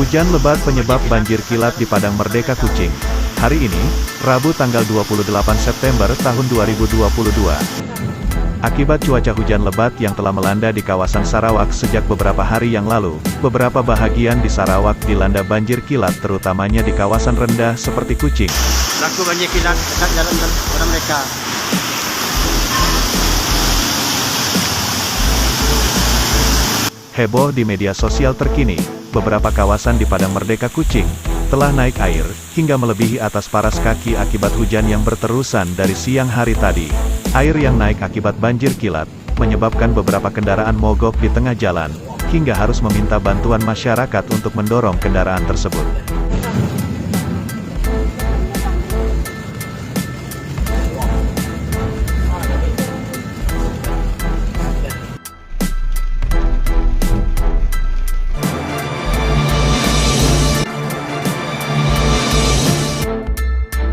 Hujan lebat penyebab banjir kilat di Padang Merdeka Kucing. Hari ini, Rabu tanggal 28 September tahun 2022. Akibat cuaca hujan lebat yang telah melanda di kawasan Sarawak sejak beberapa hari yang lalu, beberapa bahagian di Sarawak dilanda banjir kilat terutamanya di kawasan rendah seperti Kucing. Laku banjir kilat dekat jalan mereka. Heboh di media sosial terkini, beberapa kawasan di Padang Merdeka Kucing, telah naik air, hingga melebihi atas paras kaki akibat hujan yang berterusan dari siang hari tadi. Air yang naik akibat banjir kilat, menyebabkan beberapa kendaraan mogok di tengah jalan, hingga harus meminta bantuan masyarakat untuk mendorong kendaraan tersebut.